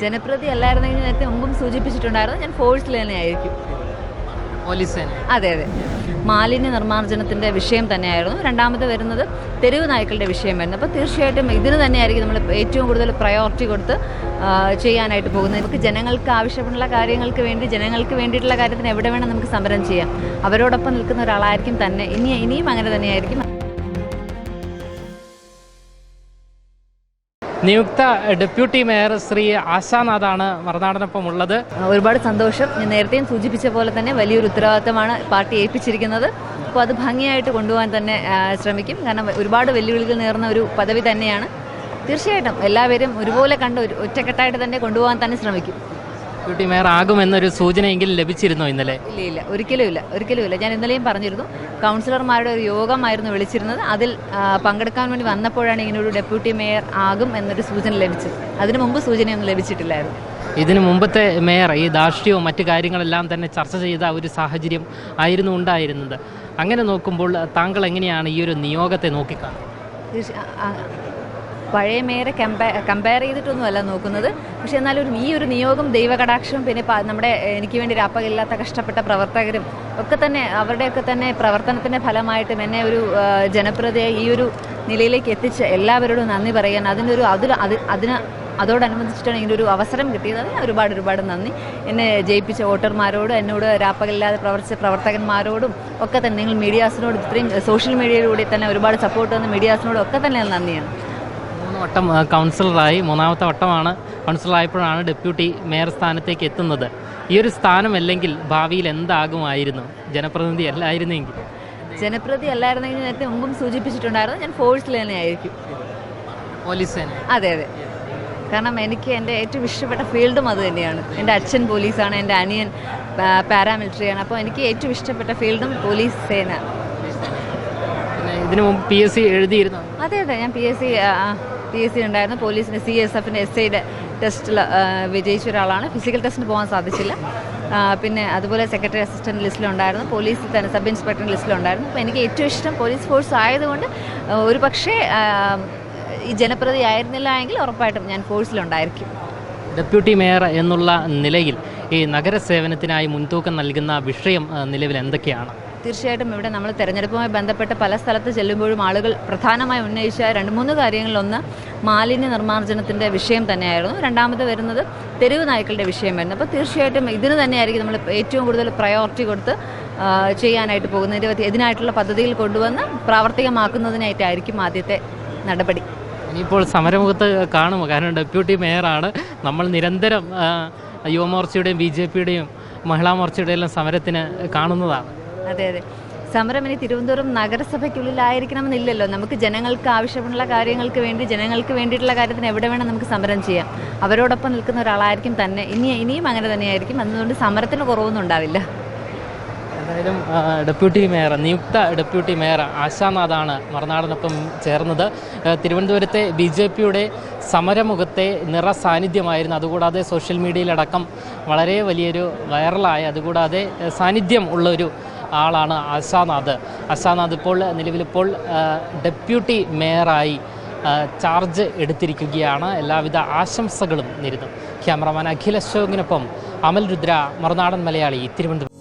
ജനപ്രതി അല്ലായിരുന്നെങ്കിൽ നേരത്തെ മുമ്പും സൂചിപ്പിച്ചിട്ടുണ്ടായിരുന്നു ഞാൻ ഫോഴ്സിൽ തന്നെ ആയിരിക്കും. അതെ അതെ. മാലിന്യ നിർമ്മാർജനത്തിന്റെ വിഷയം തന്നെയായിരുന്നു. രണ്ടാമത് വരുന്നത് തെരുവ് നായ്ക്കളുടെ വിഷയമായിരുന്നു. അപ്പോൾ തീർച്ചയായിട്ടും ഇതിന് തന്നെയായിരിക്കും നമ്മൾ ഏറ്റവും കൂടുതൽ പ്രയോറിറ്റി കൊടുത്ത് ചെയ്യാനായിട്ട് പോകുന്നത്. നമുക്ക് ജനങ്ങൾക്ക് ആവശ്യമുള്ള കാര്യങ്ങൾക്ക് വേണ്ടി ജനങ്ങൾക്ക് വേണ്ടിയിട്ടുള്ള കാര്യത്തിന് എവിടെ വേണം നമുക്ക് സമരം ചെയ്യാം. അവരോടൊപ്പം നിൽക്കുന്ന ഒരാളായിരിക്കും തന്നെ. ഇനി ഇനിയും അങ്ങനെ തന്നെയായിരിക്കും. നിയുക്ത ഡെപ്യൂട്ടി മേയർ ശ്രീ ആശാനാഥാണ് മറുനാടനൊപ്പം ഉള്ളത് ഒരുപാട് സന്തോഷം. ഞാൻ നേരത്തെയും സൂചിപ്പിച്ച പോലെ തന്നെ വലിയൊരു ഉത്തരവാദിത്തമാണ് പാർട്ടി ഏൽപ്പിച്ചിരിക്കുന്നത്. അപ്പോൾ അത് ഭംഗിയായിട്ട് കൊണ്ടുപോകാൻ തന്നെ ശ്രമിക്കും. കാരണം ഒരുപാട് വെല്ലുവിളികൾ നേർന്ന ഒരു പദവി തന്നെയാണ്. തീർച്ചയായിട്ടും എല്ലാവരും ഒരുപോലെ കണ്ട് ഒറ്റക്കെട്ടായിട്ട് തന്നെ കൊണ്ടുപോകാൻ തന്നെ ശ്രമിക്കും. ഡെപ്യൂട്ടി മേയർ ആകുമെന്നൊരു സൂചനയെങ്കിലും ലഭിച്ചിരുന്നോ ഇന്നലെ? ഇല്ല ഇല്ല. ഒരിക്കലും ഇല്ല. ഒരിക്കലും ഇല്ല. ഞാൻ ഇന്നലെയും പറഞ്ഞിരുന്നു. കൗൺസിലർമാരുടെ ഒരു യോഗമായിരുന്നു വിളിച്ചിരുന്നത്. അതിൽ പങ്കെടുക്കാൻ വേണ്ടി വന്നപ്പോഴാണ് ഇങ്ങനെ ഒരു ഡെപ്യൂട്ടി മേയർ ആകും എന്നൊരു സൂചന ലഭിച്ചത്. അതിനു മുമ്പ് സൂചനയൊന്നും ലഭിച്ചിട്ടില്ലായിരുന്നു. ഇതിനു മുമ്പത്തെ മേയർ ഈ ധാർഷ്ട്യവും മറ്റു കാര്യങ്ങളെല്ലാം തന്നെ ചർച്ച ചെയ്ത ഒരു സാഹചര്യം ആയിരുന്നു ഉണ്ടായിരുന്നത്. അങ്ങനെ നോക്കുമ്പോൾ താങ്കൾ എങ്ങനെയാണ് ഈ ഒരു നിയോഗത്തെ നോക്കിക്കാണുന്നത്? പഴയ മേയറെ കമ്പയർ കമ്പയർ ചെയ്തിട്ടൊന്നുമല്ല നോക്കുന്നത്. പക്ഷേ എന്നാലും ഈ ഒരു നിയോഗം ദൈവകടാക്ഷവും പിന്നെ നമ്മുടെ എനിക്ക് വേണ്ടി രാപ്പകലില്ലാത്ത കഷ്ടപ്പെട്ട പ്രവർത്തകരും ഒക്കെ തന്നെ അവരുടെയൊക്കെ തന്നെ പ്രവർത്തനത്തിന്റെ ഫലമായിട്ടും എന്നെ ഒരു ജനപ്രതിയെ ഈ ഒരു നിലയിലേക്ക് എത്തിച്ച് എല്ലാവരോടും നന്ദി പറയാൻ അതിനൊരു അതിൽ അത് അതിന് അതോടനുബന്ധിച്ചിട്ടാണ് ഇങ്ങനെ ഒരു അവസരം കിട്ടിയത്. അതിന് ഒരുപാട് ഒരുപാട് നന്ദി. എന്നെ ജയിപ്പിച്ച വോട്ടർമാരോട് എന്നോട് രാപ്പകലില്ലാതെ പ്രവർത്തിച്ച പ്രവർത്തകന്മാരോടും ഒക്കെ തന്നെ നിങ്ങൾ മീഡിയാസിനോട് ഇത്രയും സോഷ്യൽ മീഡിയയിലൂടെ തന്നെ ഒരുപാട് സപ്പോർട്ട് തന്ന മീഡിയാസിനോടും ഒക്കെ തന്നെ നന്ദിയാണ്. മൂന്ന് വട്ടം കൗൺസിലറായി മൂന്നാമത്തെ വട്ടമാണ് കൗൺസിലറായപ്പോഴാണ് ഡെപ്യൂട്ടി മേയർ സ്ഥാനത്തേക്ക് എത്തുന്നത്. ഈ ഒരു സ്ഥാനമല്ലെങ്കിൽ ഭാവിയിൽ എന്താകുമായിരുന്നു? ജനപ്രതിനിധി അല്ലായിരുന്നെങ്കിൽ. ജനപ്രതി അല്ലായിരുന്നെങ്കിൽ നേരത്തെ മുമ്പും സൂചിപ്പിച്ചിട്ടുണ്ടായിരുന്നു. ഞാൻ ഫോഴ്സിൽ തന്നെ ആയിരിക്കും. പോലീസ് തന്നെ. അതെ അതെ. കാരണം എനിക്ക് എന്റെ ഏറ്റവും ഇഷ്ടപ്പെട്ട ഫീൽഡും അത് തന്നെയാണ്. എന്റെ അച്ഛൻ പോലീസാണ് എന്റെ അനിയൻ പാരാമിലിറ്ററിയാണ്. അപ്പോൾ എനിക്ക് ഏറ്റവും ഇഷ്ടപ്പെട്ട ഫീൽഡും പോലീസ് സേന. ഇതിനു മുമ്പ് പി എസ് സി എഴുതിയിരുന്നു? അതെ അതെ. ഞാൻ P S C P S C ഉണ്ടായിരുന്നു പോലീസിന്റെ സി എസ് എഫിന്റെ എസ് ഐയുടെ ടെസ്റ്റിൽ വിജയിച്ച ഒരാളാണ്. ഫിസിക്കൽ ടെസ്റ്റിന് പോകാൻ സാധിച്ചില്ല. പിന്നെ അതുപോലെ സെക്രട്ടറി അസിസ്റ്റന്റ് ലിസ്റ്റിലുണ്ടായിരുന്നു പോലീസിൽ തന്നെ സബ് ഇൻസ്പെക്ടർ ലിസ്റ്റിലുണ്ടായിരുന്നു അപ്പോൾ എനിക്ക് ഏറ്റവും ഇഷ്ടം പോലീസ് ഫോഴ്സ് ആയതുകൊണ്ട് ഒരു പക്ഷേ ഈ ജനപ്രതി ആയിരുന്നില്ല എങ്കിൽ ഉറപ്പായിട്ടും ഞാൻ ഫോഴ്സിലുണ്ടായിരിക്കും ഡെപ്യൂട്ടി മേയർ എന്നുള്ള നിലയിൽ ഈ നഗരസേവനത്തിനായി മുൻതൂക്കം നൽകുന്ന വിഷയം നിലവിൽ എന്തൊക്കെയാണ്? തീർച്ചയായിട്ടും ഇവിടെ നമ്മൾ തെരഞ്ഞെടുപ്പുമായി ബന്ധപ്പെട്ട് പല സ്ഥലത്ത് ചെല്ലുമ്പോഴും ആളുകൾ പ്രധാനമായി ഉന്നയിച്ച രണ്ട് മൂന്ന് കാര്യങ്ങളിലൊന്ന് മാലിന്യ നിർമ്മാർജനത്തിന്റെ വിഷയം തന്നെയായിരുന്നു. രണ്ടാമത് വരുന്നത് തെരുവ് നായ്ക്കളുടെ വിഷയമായിരുന്നു. അപ്പോൾ തീർച്ചയായിട്ടും ഇതിന് തന്നെയായിരിക്കും നമ്മൾ ഏറ്റവും കൂടുതൽ പ്രയോറിറ്റി കൊടുത്ത് ചെയ്യാനായിട്ട് പോകുന്നത്. നിരവധി ഇതിനായിട്ടുള്ള പദ്ധതിയിൽ കൊണ്ടുവന്ന് പ്രാവർത്തികമാക്കുന്നതിനായിട്ടായിരിക്കും ആദ്യത്തെ നടപടി. ഇനിയിപ്പോൾ സമരമുഖത്ത് കാണുമോ കാരണം ഡെപ്യൂട്ടി മേയറാണ് നമ്മൾ നിരന്തരം യുവമോർച്ചയുടെയും ബി ജെ പിയുടെയും മഹിളാ മോർച്ചയുടെയും എല്ലാം സമരത്തിന് കാണുന്നതാണ്. അതെ അതെ. സമരം ഇനി തിരുവനന്തപുരം നഗരസഭയ്ക്കുള്ളിലായിരിക്കണമെന്നില്ലല്ലോ. നമുക്ക് ജനങ്ങൾക്ക് ആവശ്യമുള്ള കാര്യങ്ങൾക്ക് വേണ്ടി ജനങ്ങൾക്ക് വേണ്ടിയിട്ടുള്ള കാര്യത്തിന് എവിടെ വേണം നമുക്ക് സമരം ചെയ്യാം. അവരോടൊപ്പം നിൽക്കുന്ന ഒരാളായിരിക്കും തന്നെ. ഇനി ഇനിയും അങ്ങനെ തന്നെയായിരിക്കും. അതുകൊണ്ട് സമരത്തിന് കുറവൊന്നും ഉണ്ടാവില്ല. എന്തായാലും ഡെപ്യൂട്ടി മേയർ നിയുക്ത ഡെപ്യൂട്ടി മേയർ ആശാനാഥാണ് മറുനാടിനൊപ്പം ചേർന്നത്. തിരുവനന്തപുരത്തെ ബി ജെ പിയുടെ സമരമുഖത്തെ നിറ സാന്നിധ്യമായിരുന്നു. അതുകൂടാതെ സോഷ്യൽ മീഡിയയിലടക്കം വളരെ വലിയൊരു വൈറലായ. അതുകൂടാതെ സാന്നിധ്യം ഉള്ള ഒരു ആളാണ് ആശാനാഥ് ആശാനാഥ് ഇപ്പോൾ നിലവിലിപ്പോൾ ഡെപ്യൂട്ടി മേയറായി ചാർജ് എടുത്തിരിക്കുകയാണ്. എല്ലാവിധ ആശംസകളും നേരിടും ക്യാമറമാൻ അഖിൽ അശോകിനൊപ്പം അമൽ രുദ്ര മറുനാടൻ മലയാളി തിരുവനന്തപുരം.